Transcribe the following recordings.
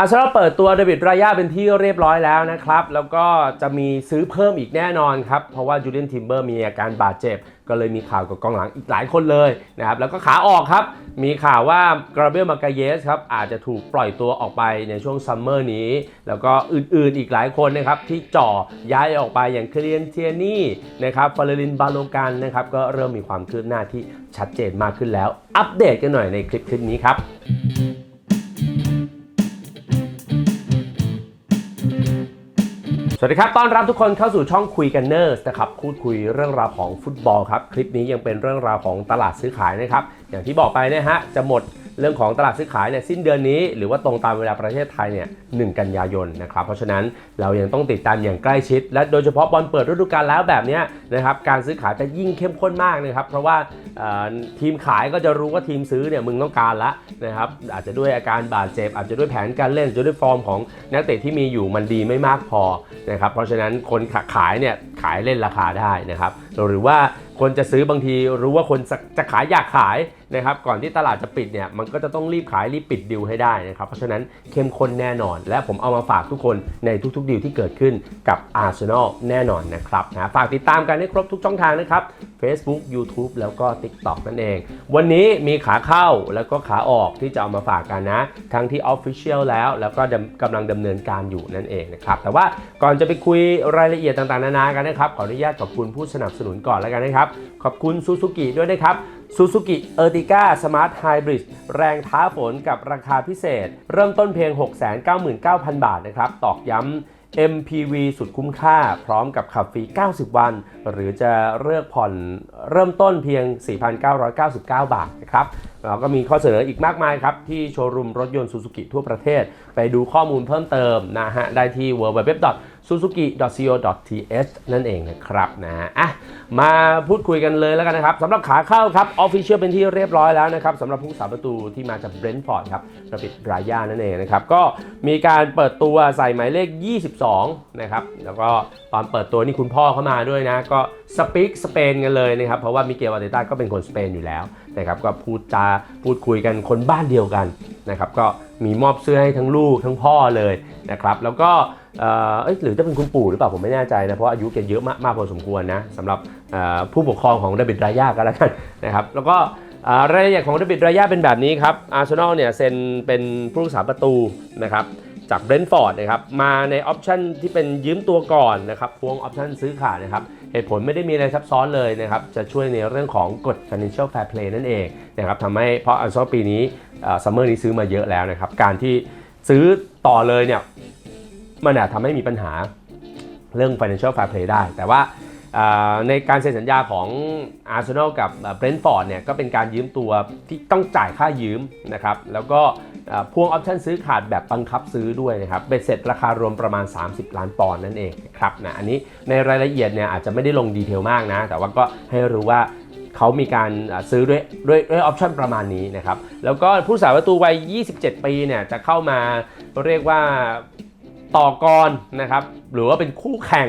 อาร์เซนอลเปิดตัวเดวิดรายาเป็นที่เรียบร้อยแล้วนะครับ แล้วก็จะมีซื้อเพิ่มอีกแน่นอนครับ เพราะว่าจูเลียนทิมเบอร์มีอาการบาดเจ็บ ก็เลยมีข่าวกับกองหลังอีกหลายคนเลยนะครับ แล้วก็ขาออกครับ มีข่าวว่ากราเบลมากาเยสครับ อาจจะถูกปล่อยตัวออกไปในช่วงซัมเมอร์นี้ แล้วก็อื่นๆอีกหลายคนนะครับที่จ่อย้ายออกไปอย่างเคลียนเทียนี่นะครับฟาเรลินบาโลกันนะครับก็เริ่มมีความคืบหน้าที่ชัดเจนมากขึ้นแล้ว อัปเดตกันหน่อยในคลิปคลิปนี้ครับ สวัสดีครับ ต้อนรับทุกคนเข้าสู่ช่องคุยกันเนอร์สนะครับพูดคุยเรื่องราวของฟุตบอลครับ คลิปนี้ยังเป็นเรื่องราวของตลาดซื้อขายนะครับ อย่างที่บอกไปนะฮะ จะหมด เรื่องของตลาดซื้อขายเนี่ยสิ้นเดือนนี้ หรือว่าตรงตามเวลาประเทศไทยเนี่ยหนึ่งกันยายนนะครับเพราะฉะนั้นเรายังต้องติดตามอย่างใกล้ชิด และโดยเฉพาะบอลเปิดฤดูกาลแล้วแบบนี้นะครับการซื้อขายจะยิ่งเข้มข้นมากนะครับเพราะว่าทีมขายก็จะรู้ว่าทีมซื้อเนี่ยมึงต้องการละนะครับอาจจะด้วยอาการบาดเจ็บ อาจจะด้วยแผนการเล่นจะด้วยฟอร์มของนักเตะที่มีอยู่มันดีไม่มากพอนะครับเพราะฉะนั้นคนขายเนี่ยขายเล่นราคาได้นะครับหรือว่าคนจะซื้อบางทีรู้ว่าคนจะขายอยากขาย นะครับก่อนที่ตลาดจะปิดเนี่ยมันก็จะต้องรีบขายรีบปิดดิวให้ได้นะครับเพราะฉะนั้นเข้มข้นแน่นอน และผมเอามาฝากทุกคนในทุกๆดิวที่เกิดขึ้นกับอาร์เซนอลแน่นอนนะครับนะฝากติดตามกันให้ครบทุกช่องทางนะครับ Facebook YouTube แล้วก็ TikTok นั่นเอง วันนี้มีขาเข้าแล้วก็ขาออกที่จะเอามาฝากกันนะ ทั้งที่ Official แล้วแล้วก็กำลังดำเนินการอยู่นั่นเองนะครับแต่ว่าก่อนจะไปคุยรายละเอียดต่างๆนานากันนะครับขออนุญาตขอบคุณผู้สนับสนุนก่อนแล้วกันนะครับ ขอบคุณซูซูกิด้วยนะครับ ซูซูกิเออร์ติก้าสมาร์ทไฮบริดแรงท้าฝนกับราคาพิเศษ เริ่มต้นเพียง 699,000 บาทนะครับ ตอกย้ำ MPV สุดคุ้มค่า พร้อมกับขับฟรี 90 วัน หรือจะเลือกผ่อนเริ่มต้นเพียง 4,999 บาทนะครับแล้วก็มีข้อเสนออีกมากมายครับ ที่โชว์รูมรถยนต์ซูซูกิทั่วประเทศ ไปดูข้อมูลเพิ่มเติมนะฮะ ได้ที่ www suzuki.co.th นั่นเองนะครับนะอะมาพูดคุยกันเลยแล้วกันนะครับสำหรับขาเข้าครับออฟฟิเชียลเป็นที่เรียบร้อยแล้วนะครับสำหรับผู้สาประตูที่มาจากเบรนท์ฟอร์ดครับระบิดรายานั่นเองนะครับ ก็มีการเปิดตัวใส่หมายเลข 22 นะครับ แล้วก็ตอนเปิดตัวนี่คุณพ่อเข้ามาด้วยนะ ก็สปีกสเปนกันเลยนะครับ เพราะว่ามิเกลอาเตต้าก็เป็นคนสเปนอยู่แล้วนะครับก็พูดจาพูดคุยกันคนบ้านเดียวกันนะครับก็ มีมอบเสื้อให้ทั้งลูกทั้งพ่อเลยนะครับแล้วก็เอ้ยหรือจะเป็นคุณปู่หรือเปล่าผมไม่แน่ใจนะ เพราะอายุแกเยอะมากมากพอสมควรนะสำหรับผู้ปกครองของเดบิดรายากันแล้วกันนะครับแล้วก็รายละเอียดของเดบิดรายาเป็นแบบนี้ครับอาร์เซนอลเนี่ยเซ็นเป็นผู้รักษาประตูนะครับจากเบรนท์ฟอร์ดนะครับมาในออปชันที่เป็นยืมตัวก่อนนะครับพวงออปชันซื้อขาดนะครับ เหตุผลไม่ได้มีอะไรซับซ้อนเลยนะครับจะช่วยในเรื่องของกฎ financial fair play นั่นเองนะครับทำให้เพราะอันซอปีนี้ซัมเมอร์นี้ซื้อมาเยอะแล้วนะครับการที่ซื้อต่อเลยเนี่ยมันอาจทำให้มีปัญหาเรื่อง financial fair play ได้ แต่ว่า ในการเซ็นสัญญาของ Arsenal กับเบรนท์ฟอร์ดเนี่ยก็เป็นการยืมตัวที่ต้องจ่ายค่ายืมนะครับแล้วก็พ่วงออปชั่นซื้อขาดแบบบังคับซื้อด้วยนะครับเบ็ดเสร็จราคารวมประมาณ 30 ล้านปอนด์นั่นเองครับนะอันนี้ในรายละเอียดเนี่ยอาจจะไม่ได้ลงดีเทลมากนะ แต่ว่าก็ให้รู้ว่าเขามีการซื้อด้วยด้วยด้วยออปชั่นประมาณนี้นะครับแล้วก็ผู้สาประตูวัย 27 ปีเนี่ยจะเข้ามาเรียกว่าต่อกรนะครับหรือว่าเป็นคู่แข่ง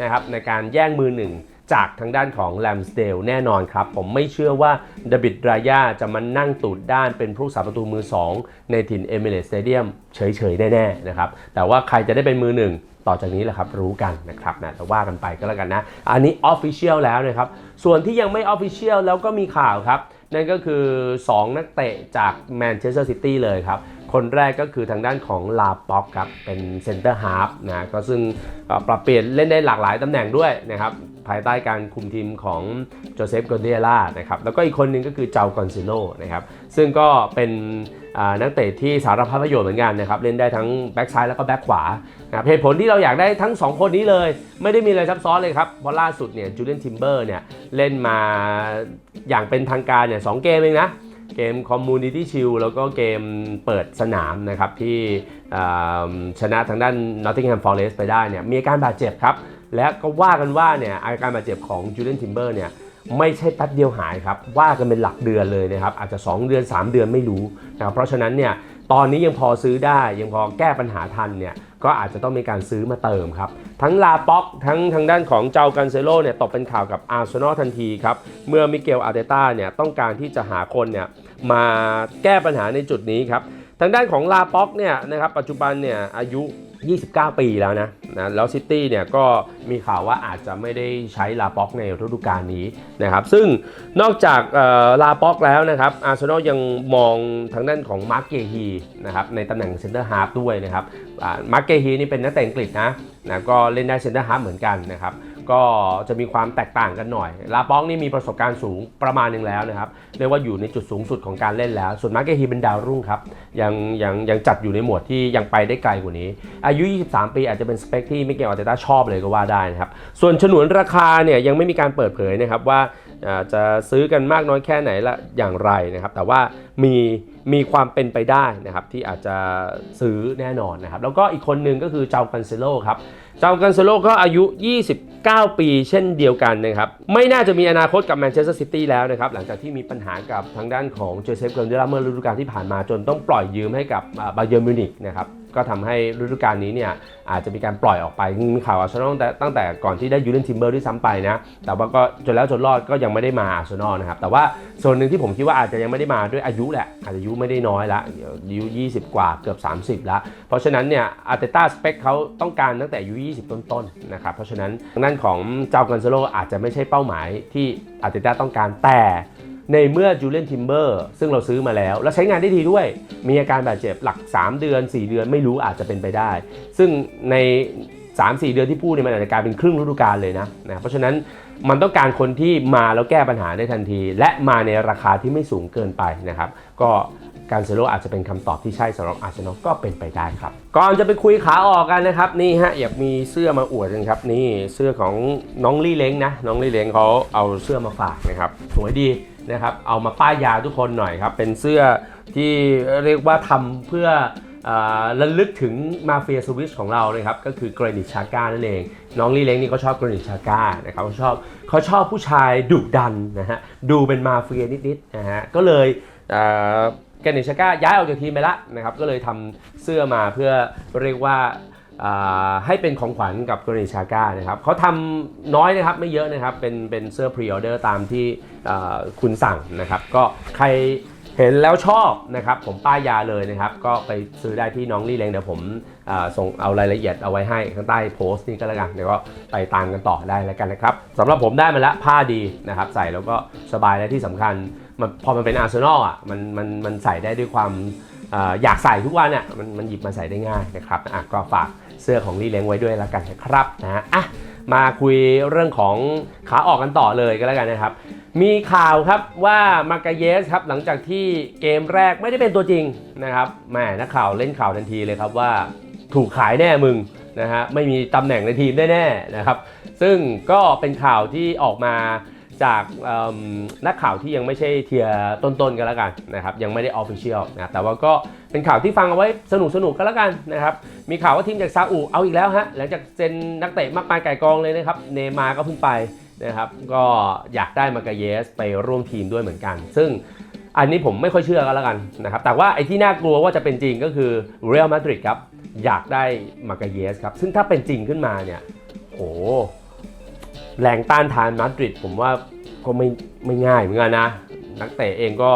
นะครับในการแย่งมือหนึ่งจากทางด้านของแลมสเดลแน่นอนครับ ผมไม่เชื่อว่าดบิดรายาจะมานั่งตูดด้านเป็นผู้สาประตูมือ 2 ในถิ่นเอมิเรตสเตเดียมเฉยๆ แน่ๆนะครับแต่ว่าใครจะได้เป็นมือหนึ่งต่อจากนี้แหละครับรู้กันนะครับนะแต่ว่ากันไปก็แล้วกันนะ อันนี้ออฟฟิเชียลแล้วนะครับ ส่วนที่ยังไม่ออฟฟิเชียลแล้วก็มีข่าวครับ นั่นก็คือ 2 นักเตะจากแมนเชสเตอร์ซิตี้เลยครับ คนแรกก็คือทางด้านของลาป็อกครับ เป็นเซนเตอร์ฮาร์ฟนะก็ซึ่งปรับเปลี่ยนเล่นได้หลากหลายตำแหน่งด้วยนะครับภายใต้การคุมทีมของโจเซฟกอนเดียล่านะครับแล้วก็อีกคนหนึ่งก็คือเจ้ากอนซิโนนะครับซึ่งก็เป็นนักเตะที่สารพัดประโยชน์เหมือนกันนะครับเล่นได้ทั้งแบ็กซ้ายแล้วก็แบ็กขวานะเหตุผลที่เราอยากได้ทั้ง 2 คนนี้เลย ไม่ได้มีอะไรซับซ้อนเลยครับเพราะล่าสุดเนี่ยจูเลียนทิมเบอร์เนี่ยเล่นมาอย่างเป็นทางการเนี่ยสองเกมเองนะ เกม Community Shield แล้วก็เกมเปิดสนามนะครับ ที่ชนะทางด้าน Nottingham Forest ไปได้เนี่ยมีอาการบาดเจ็บครับ และก็ว่ากันว่าเนี่ยอาการบาดเจ็บของจูเลียนทิมเบอร์เนี่ยไม่ใช่แป๊บเดียวหายครับ ว่ากันเป็นหลักเดือนเลยนะครับ อาจจะ 2 เดือน 3 เดือนไม่รู้นะครับเพราะฉะนั้นเนี่ยตอนนี้ยังพอซื้อได้ยังพอแก้ปัญหาทันเนี่ย ก็อาจจะต้องมีการซื้อมาเติมครับ ทั้งลาป็อกทั้งทางด้านของเจ้ากันเซโลเนี่ยตกเป็นข่าวกับอาร์เซนอลทันทีครับ เมื่อมิเกลอาร์เตต้าเนี่ยต้องการที่จะหาคนเนี่ยมาแก้ปัญหาในจุดนี้ครับ ทางด้านของลาป็อกเนี่ยนะครับปัจจุบันเนี่ยอายุ 29 ปีแล้วนะนะแล้วซิตี้เนี่ยก็มีข่าวว่าอาจจะไม่ได้ใช้ลาป็อกในฤดูกาลนี้นะครับซึ่งนอกจากลาป็อกแล้วนะครับอาร์เซนอลยังมองทางด้านของมาร์กเกฮีนะครับในตำแหน่งเซนเตอร์ฮาร์ฟด้วยนะครับมาร์กเกฮีนี่เป็นนักเตะอังกฤษนะนะก็เล่นได้เซนเตอร์ฮาร์ฟเหมือนกันนะครับ ก็จะมีความแตกต่างกันหน่อย ลาป็อกนี่มีประสบการณ์สูงประมาณหนึ่งแล้วนะครับ เรียกว่าอยู่ในจุดสูงสุดของการเล่นแล้ว ส่วนมาร์กเกฮีเป็นดาวรุ่งครับ ยังยังยังจัดอยู่ในหมวดที่ยังไปได้ไกลกว่านี้ อายุ 23 ปีอาจจะเป็นสเปคที่มิเกลอาร์เตต้าชอบเลยก็ว่าได้นะครับ ส่วนฉนวนราคาเนี่ยยังไม่มีการเปิดเผยนะครับว่าอ่าจะซื้อกันมากน้อยแค่ไหนละอย่างไรนะครับ แต่ว่ามี มีความเป็นไปได้นะครับที่อาจจะซื้อแน่นอนนะครับ แล้วก็อีกคนหนึ่งก็คือเจ้ากันเซโลครับเจ้ากันเซโลก็อายุ 29 ปีเช่นเดียวกันนะครับ ไม่น่าจะมีอนาคตกับแมนเชสเตอร์ซิตี้แล้วนะครับ หลังจากที่มีปัญหากับทางด้านของเจเซฟเกิร์เดล่าเมื่อฤดูกาลที่ผ่านมาจนต้องปล่อยยืมให้กับบาเยอร์มิวนิกนะครับ ก็ทำให้ฤดูกาลนี้เนี่ยอาจจะมีการปล่อยออกไปมีข่าวอาร์เซนอลตั้งแต่ตั้งแต่ก่อนที่ได้ยูเลนทิมเบอร์ด้วยซ้ำไปนะแต่ว่าก็จนแล้วจนรอดก็ยังไม่ได้มาอาร์เซนอลนะครับแต่ว่าส่วนหนึ่งที่ผมคิดว่าอาจจะยังไม่ได้มาด้วยอายุแหละอาจจะอายุไม่ได้น้อยละอายุ20 กว่าเกือบ 30 ละเพราะฉะนั้นเนี่ยอาร์เตต้าสเปคเขาต้องการตั้งแต่อายุ20 ต้นๆนนะครับเพราะฉะนั้นทางด้านของเจ้ากันเซโลอาจจะไม่ใช่เป้าหมายที่อาร์เตต้าต้องการแต่ ในเมื่อจูเลียนทิมเบอร์ซึ่งเราซื้อมาแล้ว แล้วใช้งานได้ดีด้วย มีอาการบาดเจ็บหลัก 3 เดือน 4 เดือนไม่รู้อาจจะเป็นไปได้ ซึ่งใน 3-4 เดือนที่พูดเนี่ยมันอาจจะกลายเป็นครึ่งฤดูกาลเลยนะนะ เพราะฉะนั้นมันต้องการคนที่มาแล้วแก้ปัญหาได้ทันที และมาในราคาที่ไม่สูงเกินไปนะครับ ก็การเซโลอาจจะเป็นคำตอบที่ใช่สำหรับอาร์เซนอลก็เป็นไปได้ครับ ก่อนจะไปคุยขาออกกันนะครับนี่ฮะอยากมีเสื้อมาอวดกันครับนี่เสื้อของน้องลี่เล้งนะน้องลี่เล้งเขาเอาเสื้อมาฝากนะครับสวยดี นะครับเอามาป้ายยาทุกคนหน่อยครับ เป็นเสื้อที่เรียกว่าทำเพื่อระลึกถึงมาเฟียสวิชของเรานะครับก็คือ g r a n i t Chaka นั่นเอง น้องลีเล้งนี่เขาชอบ g r a n i t Chaka นะครับเขาชอบเขาชอบผู้ชายดุดันนะฮะดูเป็นมาเฟียนิดๆนะฮะก็เลยแกนิชาก้าย้ายออกจากทีมไปละนะครับก็เลยทำเสื้อมาเพื่อเรียกว่า ให้เป็นของขวัญกับกรณีชาก้านะครับเขาทำน้อยนะครับไม่เยอะนะครับเป็นเป็นเสื้อพรีออเดอร์ตามที่คุณสั่งนะครับ ก็ใครเห็นแล้วชอบนะครับ ผมป้ายยาเลยนะครับ ก็ไปซื้อได้ที่น้องลี่เลงเดี๋ยวผมส่งเอารายละเอียดเอาไว้ให้ข้างใต้โพสต์นี่ก็แล้วกันเดี๋ยวก็ไปตามกันต่อได้แล้วกันนะครับสำหรับผมได้มาแล้วผ้าดีนะครับ ใส่แล้วก็สบายและที่สำคัญมันพอมันเป็นอาร์เซนอลอะมันมันมันใส่ได้ด้วยความออยากใส่ทุกวันอะมันมันหยิบมาใส่ได้ง่ายนะครับอะก็ฝาก เสื้อของลี่เลงไว้ด้วยล้วกันนะครับนะฮะอะมาคุยเรื่องของขาออกกันต่อเลยก็แล้วกันนะครับ มีข่าวครับว่ามาร์กาเยสครับหลังจากที่เกมแรกไม่ได้เป็นตัวจริงนะครับแหมนักข่าวเล่นข่าวทันทีเลยครับว่าถูกขายแน่มึงนะฮะไม่มีตำแหน่งในทีมแน่ๆนะครับ ซึ่งก็เป็นข่าวที่ออกมา จากนักข่าวที่ยังไม่ใช่เทียต้นๆกันแล้วกันนะครับยังไม่ได้ออฟฟิเชียลนะแต่ว่าก็เป็นข่าวที่ฟังเอาไว้สนุกสนุกๆกันแล้วกันนะครับมีข่าวว่าทีมจากซาอุเอาอีกแล้วฮะหลังจากเซ็นนักเตะมากมายไก่กองเลยนะครับเนมาร์ก็เพิ่งไปนะครับก็อยากได้มากาเยสไปร่วมทีมด้วยเหมือนกัน ซึ่งอันนี้ผมไม่ค่อยเชื่อกันแล้วกันนะครับแต่ว่าไอ้ที่น่ากลัวว่าจะเป็นจริงก็คือเรอัลมาดริดครับอยากได้มากาเยสครับซึ่งถ้าเป็นจริงขึ้นมาเนี่ยโห แรงต้านทานมาดริดผมว่าก็ไม่ไม่ง่ายเหมือนกันนะ นักเตะเองก็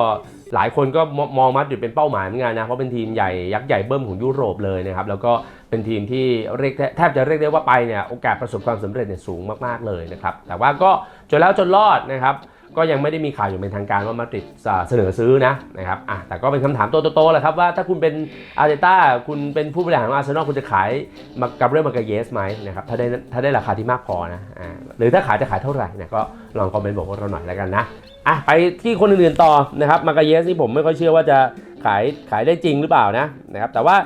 หลายคนก็มองมาดริดเป็นเป้าหมายเหมือนกันนะ เพราะเป็นทีมใหญ่ยักษ์ใหญ่เบิ้มของยุโรปเลยนะครับ แล้วก็เป็นทีมที่เรียกแทบจะเรียกได้ว่าไปเนี่ยโอกาสประสบความสำเร็จเนี่ยสูงมากๆเลยนะครับ แต่ว่าก็จนแล้วจนรอดนะครับ ก็ยังไม่ได้มีข่าวอย่างเป็นทางการว่ามาดริดเสนอซื้อนะนะครับอะแต่ก็เป็นคำถามโตๆแหละครับว่าถ้าคุณเป็นอาร์เตต้าคุณเป็นผู้บริหารของอาร์เซนอลคุณจะขายมากับเรื่องมากาเยสไหมนะครับถ้าได้ถ้าได้ราคาที่มากพอนะอ่าหรือถ้าขายจะขายเท่าไหร่เนี่ยก็ลองคอมเมนต์บอกพวกเราหน่อยแล้วกันนะอะไปที่คนอื่นๆต่อนะครับมากาเยสนี่ผมไม่ค่อยเชื่อว่าจะขายขายได้จริงหรือเปล่านะนะครับแต่ว่า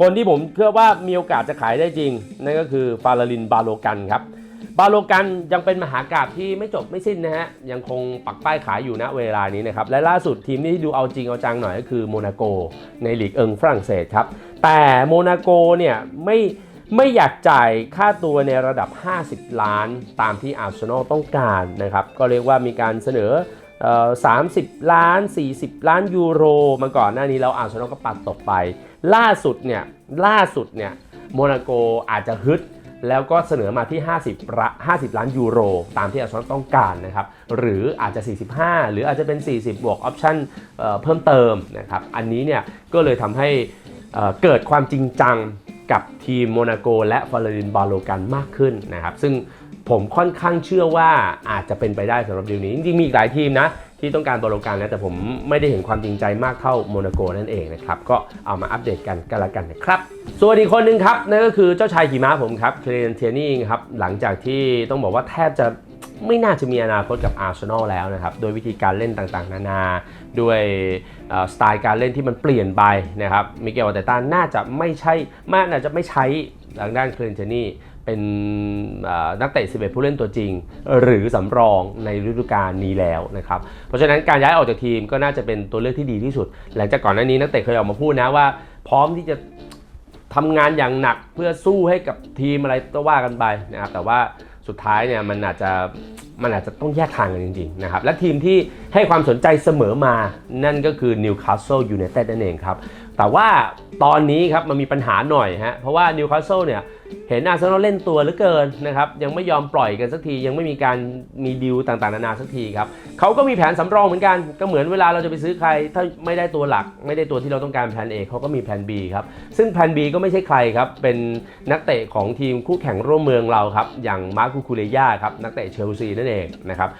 คนที่ผมเชื่อว่ามีโอกาสจะขายได้จริงนั่นก็คือฟาลารินบาโลกันครับ บาโลกันยังเป็นมหากราบที่ไม่จบไม่สิ้นนะฮะ ยังคงปักป้ายขายอยู่ณเวลานี้นะครับ และล่าสุดทีมที่ดูเอาจริงเอาจังหน่อยก็คือโมนาโก ในลีกเอิงฝรั่งเศสครับ แต่โมนาโกเนี่ยไม่ไม่อยากจ่ายค่าตัวในระดับ 50 ล้านตามที่อาร์เซนอลต้องการนะครับ ก็เรียกว่ามีการเสนอเอ่อ30 ล้าน 40 ล้านยูโรมาก่อนหน้านี้แล้วอาร์เซนอลก็ปัดตกไป ล่าสุดเนี่ยล่าสุดเนี่ยโมนาโกอาจจะฮึด แล้วก็เสนอมาที่ 50ละ50 ล้านยูโร ตามที่อาร์เซนอลต้องการนะครับ หรืออาจจะ 45 หรืออาจจะเป็น 40 บวกออปชั่นเอ่อเพิ่มเติมนะครับ อันนี้เนี่ยก็เลยทำให้เเกิดความจริงจังกับทีมโมนาโกและฟลอรินบาโลกันมากขึ้นนะครับ ซึ่ง ผมค่อนข้างเชื่อว่าอาจจะเป็นไปได้สำหรับดีลนี้ จริงๆมีอีกหลายทีมนะ ที่ต้องการบาโลกันนะ แต่ผมไม่ได้เห็นความจริงใจมากเท่าโมนาโกนั่นเองนะครับ ก็เอามาอัปเดตกันกันละกันนะครับ ส่วนอีกคนหนึ่งครับ นั่นก็คือเจ้าชายขี่ม้าผมครับเคเลนเทียนี่ครับ หลังจากที่ต้องบอกว่าแทบจะไม่น่าจะมีอนาคตกับอาร์เซนอลแล้วนะครับ โดยวิธีการเล่นต่างๆ นานา ด้วยสไตล์การเล่นที่มันเปลี่ยนไปนะครับ มิเกลอาร์เตต้าน่าจะไม่ใช่ม่น่าจะไม่ใช้ ทางด้านเคลนเทียนี่เป็นนักเตะ 11 ผู้เล่นตัวจริง หรือสำรองในฤดูกาลนี้แล้วนะครับ เพราะฉะนั้นการย้ายออกจากทีมก็น่าจะเป็นตัวเลือกที่ดีที่สุด หลังจากก่อนหน้านี้นักเตะเคยออกมาพูดนะว่า พร้อมที่จะทำงานอย่างหนักเพื่อสู้ให้กับทีมอะไรก็ว่ากันไปนะครับแต่ว่าสุดท้ายเนี่ยมันอาจจะมันอาจจะต้องแยกทางกันจริงๆนะครับและทีมที่ให้ความสนใจเสมอมานั่นก็คือ Newcastle United นั่นเองครับ แต่ว่าตอนนี้ครับมันมีปัญหาหน่อยฮะเพราะว่านิวคาสเซิลเนี่ยเห็นอาร์เซนอลเล่นตัวเหลือเกินนะครับยังไม่ยอมปล่อยกันสักที ยังไม่มีการมีดีลต่างๆ นานาสักทีครับเขาก็มีแผนสำรองเหมือนกันก็เหมือนเวลาเราจะไปซื้อใคร ถ้าไม่ได้ตัวหลัก ไม่ได้ตัวที่เราต้องการแผน A เขาก็มีแผน B ครับซึ่งแผน B ก็ไม่ใช่ใครครับเป็นนักเตะของทีมคู่แข่งร่วมเมืองเราครับอย่างมาร์คูคูเรย่าครับนักเตะเชลซีนั่นเองนะครับ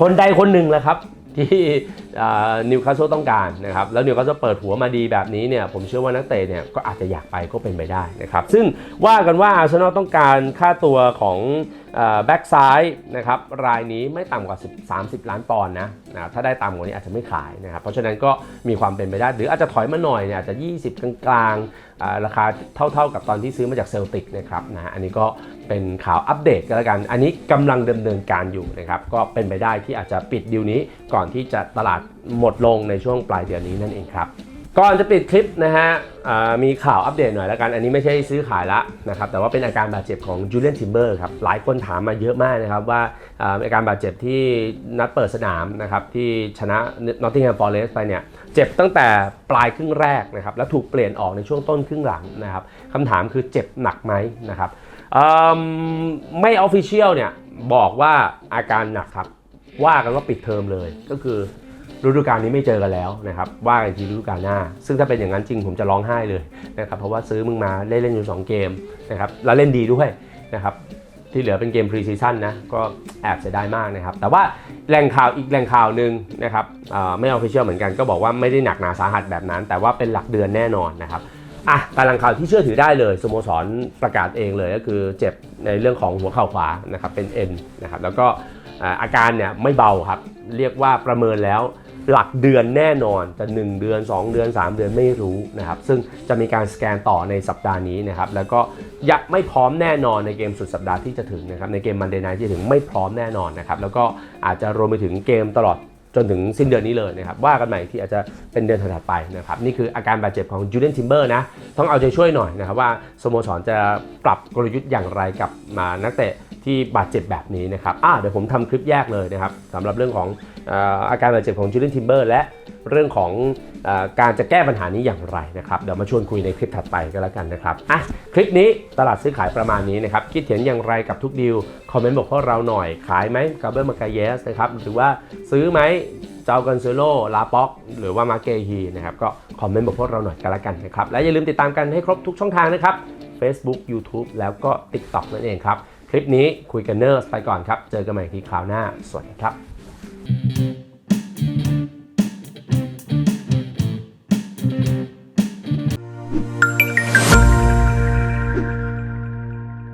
คนใดคนหนึ่งแหละครับ ที่นิวคาสเซิลต้องการนะครับแล้วนิวคาสเซิลเปิดหัวมาดีแบบนี้เนี่ยผมเชื่อว่านักเตะเนี่ยก็อาจจะอยากไปก็เป็นไปได้นะครับซึ่งว่ากันว่าอาร์เซนอลต้องการค่าตัวของ แบ็กซ้ายนะครับรายนี้ไม่ต่ำกว่า 30 ล้านปอนด์นะนะถ้าได้ต่ำกว่านี้อาจจะไม่ขายนะครับเพราะฉะนั้นก็มีความเป็นไปได้ หรืออาจจะถอยมาหน่อยเนี่ยอาจจะ 20 กลางๆราคาเท่าๆกับตอนที่ซื้อมาจากเซลติกนะครับนะอันนี้ก็เป็นข่าวอัปเดตกันแล้วกัน อันนี้กำลังดำเนินการอยู่นะครับก็เป็นไปได้ที่อาจจะปิดดีลนี้ก่อนที่จะตลาดหมดลงในช่วงปลายเดือนนี้นั่นเองครับ ก่อนจะปิดคลิปนะฮะมีข่าวอัปเดตหน่อยแล้วกัน อันนี้ไม่ใช่ซื้อขายละนะครับแต่ว่าเป็นอาการบาดเจ็บของจูเลียนทิมเบอร์ครับหลายคนถามมาเยอะมากนะครับว่าอาการบาดเจ็บที่นัดเปิดสนามนะครับที่ชนะ Nottingham Forest ไปเนี่ยเจ็บตั้งแต่ปลายครึ่งแรกนะครับแล้วถูกเปลี่ยนออกในช่วงต้นครึ่งหลังนะครับคำถามคือเจ็บหนักไหมนะครับไม่ออฟฟิเชียลเนี่ยบอกว่าอาการหนักครับว่ากันว่าปิดเทอมเลยก็คือ ฤดูกาลนี้ไม่เจอกันแล้วนะครับว่ากันทีฤดูกาลหน้า ซึ่งถ้าเป็นอย่างนั้นจริงผมจะร้องไห้เลยนะครับเพราะว่าซื้อมึงมาเล่นเล่นอยู่ 2 เกมนะครับแล้วเล่นดีด้วยนะครับที่เหลือเป็นเกมพรีซีซั่นนะก็แอบเสียดายมากนะครับ แต่ว่าแหล่งข่าวอีกแหล่งข่าวหนึ่งนะครับไม่เอาฟิเชียลเหมือนกันก็บอกว่าไม่ได้หนักหนาสาหัสแบบนั้น แต่ว่าเป็นหลักเดือนแน่นอนนะครับอะตารางข่าวที่เชื่อถือได้เลยสโมสรประกาศเองเลยก็คือเจ็บในเรื่องของหัวเข่าขวานะครับเป็นเอ็นนะครับแล้วก็อาการเนี่ยไม่เบาครับ เรียกว่าประเมินแล้ว หลักเดือนแน่นอนแต่1เดือน 2 เดือน 3 เดือนไม่รู้นะครับซึ่งจะมีการสแกนต่อในสัปดาห์นี้นะครับแล้วก็ยังไม่พร้อมแน่นอนในเกมสุดสัปดาห์ที่จะถึงนะครับในเกมมันเดย์ไนที่จะถึงไม่พร้อมแน่นอนนะครับแล้วก็อาจจะรวมไปถึงเกมตลอดจนถึงสิ้นเดือนนี้เลยนะครับว่ากันใหม่ที่อาจจะเป็นเดือนถัดไปนะครับนี่คืออาการบาดเจ็บของจูเลียนทิมเบอร์นะต้องเอาใจช่วยหน่อยนะครับว่าสโมสรจะปรับกลยุทธ์อย่างไรกับมานักเตะ ที่บาดเจ็บแบบนี้นะครับอะเดี๋ยวผมทำคลิปแยกเลยนะครับสำหรับเรื่องของอาการบาดเจ็บของจูเลียนทิมเบอร์และเรื่องของอการจะแก้ปัญหานี้อย่างไรนะครับเดี๋ยวมาชวนคุยในคลิปถัดไปก็แล้วกันนะครับอะคลิปนี้ตลาดซื้อขายประมาณนี้นะครับคิดเห็นอย่างไรกับทุกดีลคอมเมนต์บอกพวกเราหน่อยขายไหมกับเบอร์มากาเยสนะครับหรือว่าซื้อไหมเจ้ากันเซโลลาป็อก หรือว่ามาเกฮีนะครับ ก็คอมเมนต์บอกพวกเราหน่อยกันละกันนะครับ และอย่าลืมติดตามกันให้ครบทุกช่องทางนะครับ Facebook YouTube แล้วก็ TikTok นั่นเองครับ คลิปนี้คุยกันเนอร์สไปก่อนครับ เจอกันใหม่ที่คราวหน้า สวัสดีครับ